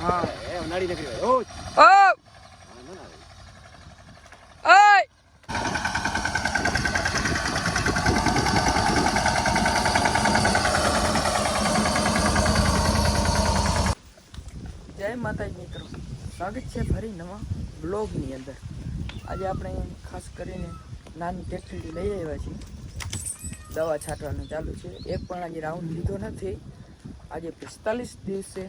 હા એ ઉનાળી નીકળી હોય ઓ. ઓય જય માતાજી મિત્રો. સ્વાગત છે ફરી નવા બ્લોગની અંદર. આજે આપણે ખાસ કરીને નાની ટેક્સી લઈ આવ્યા છીએ. દવા છાંટવાનું ચાલુ છે. એક પણ આજે રાઉન્ડ લીધો નથી. આજે પિસ્તાલીસ દિવસે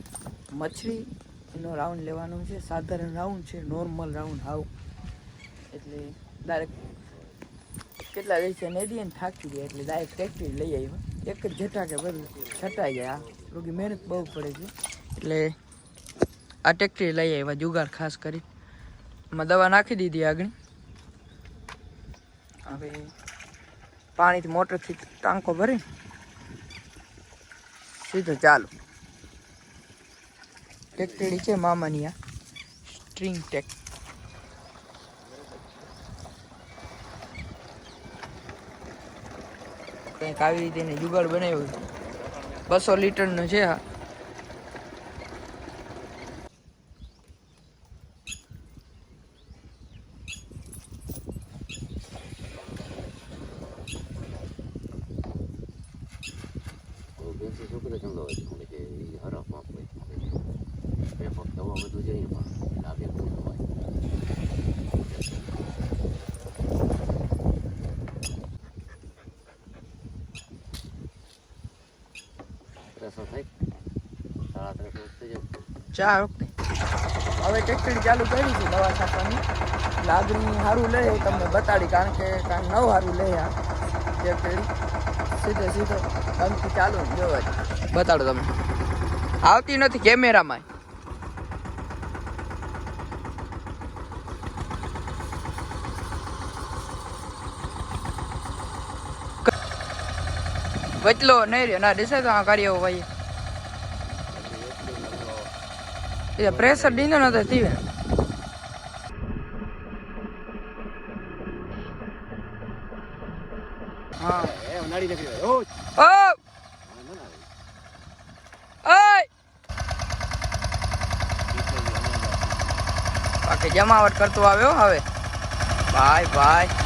મછલીનો રાઉન્ડ લેવાનો છે. સાધારણ રાઉન્ડ છે. નોર્મલ રાઉન્ડ હાવ. એટલે ડાયરેક્ટ કેટલા દિવસે નદી અને થાકી ગયા. એટલે ડાયરેક્ટ ટેક્સી લઈ આવ્યા એક જ ઝટાકે બધું છટાઈ જાય આ રોગી મહેનત બહુ પડે છે. એટલે આ ટેક્ટરી લઈ આવ્યા જુગાર ખાસ કરી. એમાં દવા નાખી દીધી આગળ. હવે પાણીથી મોટરથી ટાંકો ભરી સીધો ચાલુ. ટેક્ટરી છે મામાની આ. સ્ટ્રિંગ ટેક કંઈક આવી રીતે એને જુગાડ બનાવ્યો છે. બસો લીટરનો છે આ. ઓ બેસી છોકરો ચંગો હોય એટલે કે ઈ હરફમાં હોય બે પગ દવા બધું જોઈએ પણ લાગે હવે ટેક્ટરી ચાલુ કરી છે દવા છાંટવાની. લાગણી સારું લે તમને બતાડી, કારણ કે કાંઈ નવ સારું લે આ ટેક્ટરી સીધે સીધો તમથી ચાલુ જોવા બતાડો તમે. આવતી નથી કેમેરામાં. વચલો નહીં રહ્યો. ના દિશે તો આ કાર્ય ભાઈ એ પ્રેશર દીધો નતો તીવે હા. એ ઉનાળી બાકી જમાવટ કરતો આવ્યો હવે. ભાઈ ભાઈ.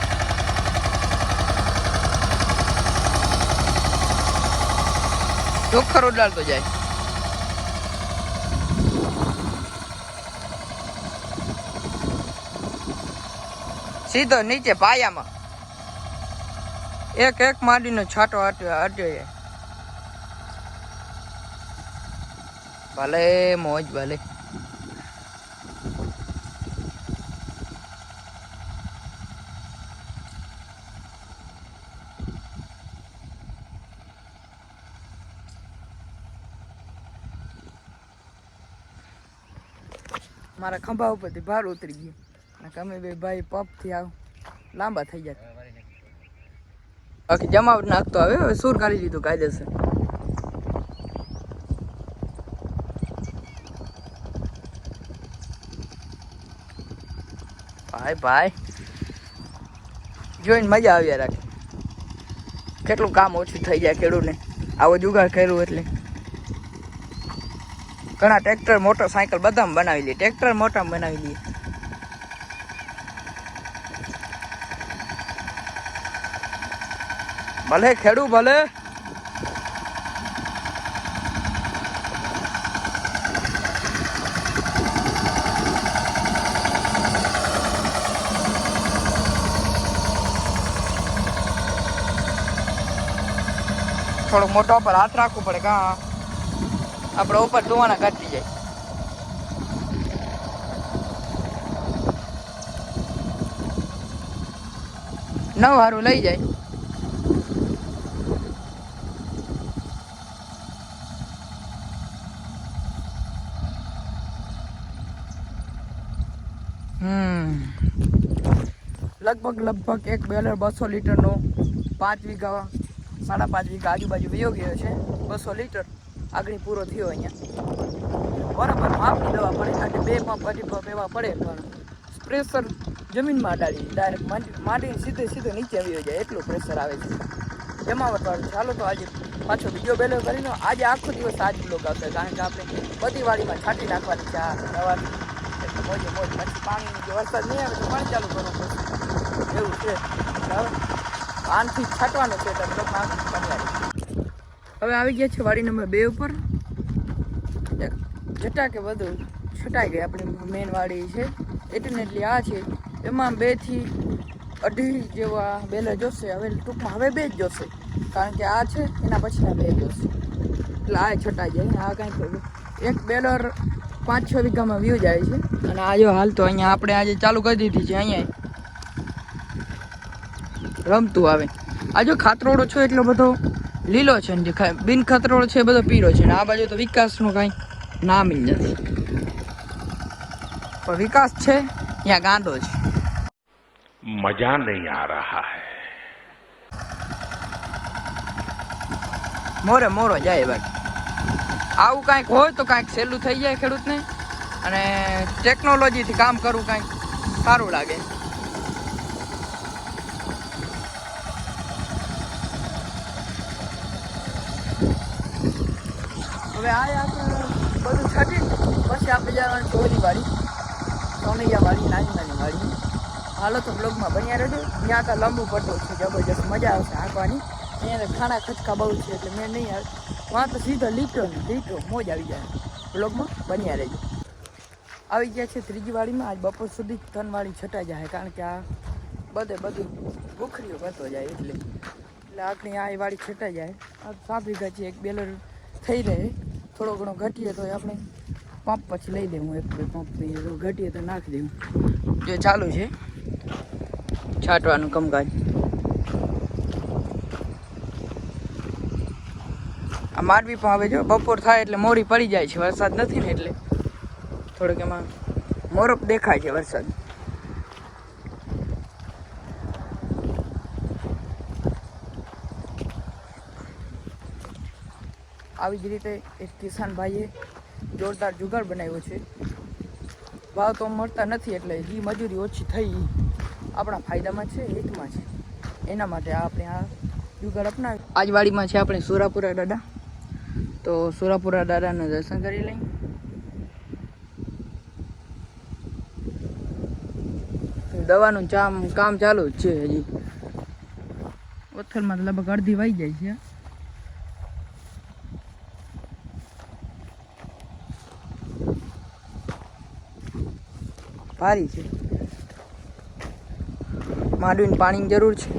ચોખ્ખર ઉડાડતો જાય. સીધો નીચે પાયામાં. એક એક માડીનો છાંટો જાય ભલે મોજ ભલે. મારા ખંભા ઉપરથી ભાર ઉતરી ગયો. અને તમે બે ભાઈ પપથી આવ. લાંબા થઈ ગયા બાકી જમાવટ નાખતો હવે હવે સૂર કાઢી લીધું કાયદેસર. ભાઈ ભાઈ. જોઈને મજા આવ્યા રાખે કેટલું કામ ઓછું થઈ જાય ખેડૂતને આવો જુગાડ કર્યું એટલે. ઘણા ટ્રેક્ટર, મોટરસાયકલ બધામાં બનાવી લઈએ ટ્રેક્ટર મોટામાં બનાવી લઈએ ભલે ખેડૂ, ભલે. થોડોક મોટો પર હાથ રાખવું પડે, કા? આપણે ઉપર ધોવાના કાઢી જાય. નવ હારું લઈ જાય. લગભગ લગભગ એક બેલર બસો લીટરનો પાંચ વીઘા, સાડા પાંચ વીઘા આજુબાજુ વયો ગયો છે બસો લીટર. આગળ પૂરો થયો અહીંયા. બરાબર માપની દવા પડે અને બે પંપ અઢી પંપ એવા પડે પણ પ્રેશર જમીનમાં અડાડી ડાયરેક્ટ માટી સીધે સીધે નીચે આવી જાય એટલું પ્રેશર આવે છે. જમાવટ વાળું. ચાલો તો આજે પાછો બીજો બેલો કરીને આજે આખો દિવસ આજ બ્લોક આવશે. કારણ કે આપણે બધી વાડીમાં છાંટી નાખવાની છે આ દવાની એટલે મોજે મોજ પછી પાણીની જો વરસાદ નહીં આવે તો પાણી ચાલુ કરવું પડશે. એવું છે. પાનથી છાંટવાનું છે એટલે પાણી હવે આવી ગયા છે વાડી નંબર બે ઉપર. જટા કે બધું છટાઈ ગઈ આપણી મેન વાડી છે. એટલી એટલી આ છે. એમાં બેથી અઢી જેવા બેલર જોશે. હવે ટૂંકમાં હવે બે જ જોશે. કારણ કે આ છે, એના પછી આ બે જોશે. એટલે આ છટાઈ જાય. આ કાંઈક એક બેલર પાંચ છ વીઘામાં વ્યૂ જાય છે. અને આ જો હાલ તો અહીંયા આપણે આજે ચાલુ કરી દીધી છે અહીંયા. રમતું આવે. આ જો ખાતરોડો છો એટલો બધો. લીલો છે ને જે બિન ખતરોળ છે બધો પીરો છે. ને આ બાજુ તો વિકાસનું કાંઈ નામ જ નથી. પણ વિકાસ છે ત્યાં ગાંધો છે. મજા નહીં આ રહા હૈ. મોરે મોરો જાય બાકી આવું કાંઈક હોય તો કાંઈક સહેલું થઈ જાય ખેડૂતને. અને ટેકનોલોજીથી કામ કરવું કાંઈક સારું લાગે. હવે આ આપણે બધું છટી પછી આપણે જવાનું ચોરી વાળી સોનૈયા વાડી નાની નાની વાળી. હાલો તો બ્લોગમાં બન્યા રહેજો. ત્યાં તો લાંબુ પટ્ટો છે, જબરજસ્ત મજા આવશે હાંકવાની. અહીંયા ખાણા ખચકા બહુ છે એટલે મેં નહીં આવે વાં તો સીધો લીટો ને લીટો મોજ આવી જાય. બ્લોગમાં બન્યા રહેજો. આવી ગયા છે ત્રીજી વાડીમાં આજ બપોર સુધી ત્રણ વાળી છટાઈ જાય, કારણ કે આ બધે બધું ભૂખરીઓ કરતો જાય એટલે. એટલે આપણી આ વાડી છટાઈ જાય. આ સાત વીઘા છે એક બેલર થઈ રહે. થોડો ઘણો ઘટીએ તો આપણે પંપ પછી લઈ દેવું એક પંપ ઘટીએ તો નાખી દેવું. જે ચાલુ છે. છાંટવાનું કામકાજ. આ માંડવી પણ હવે જો બપોર થાય એટલે મોરી પડી જાય છે. વરસાદ નથી ને એટલે. થોડુંક એમાં મોરપ દેખાય છે વરસાદ. આવી જ રીતે એક કિસાનભાઈએ જોરદાર જુગાડ બનાવ્યો છે. ભાવ તો મળતા નથી એટલે જે મજૂરી ઓછી થઈ આપણા ફાયદામાં છે હિતમાં છે. એના માટે આપણે આ જુગાડ અપનાવી આજવાડીમાં છે આપણે સુરાપુરા દાદા. તો સુરાપુરા દાદાને દર્શન કરી લઈ. દવાનું ચામ કામ ચાલુ જ છે હજી. પથ્થરમાં લગભગ અડધી વાઈ જાય છે. ભારી છે. માંડવીને પાણીની જરૂર છે.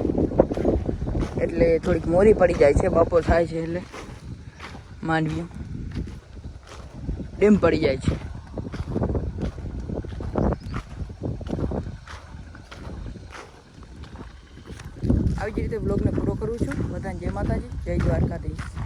એટલે થોડીક મોરી પડી જાય છે બપોર થાય છે એટલે. માંડવી ડીમ પડી જાય છે. આવી જ રીતે બ્લોગને પૂરો કરું છું. બધાને જય માતાજી, જય દ્વારકાધીશ.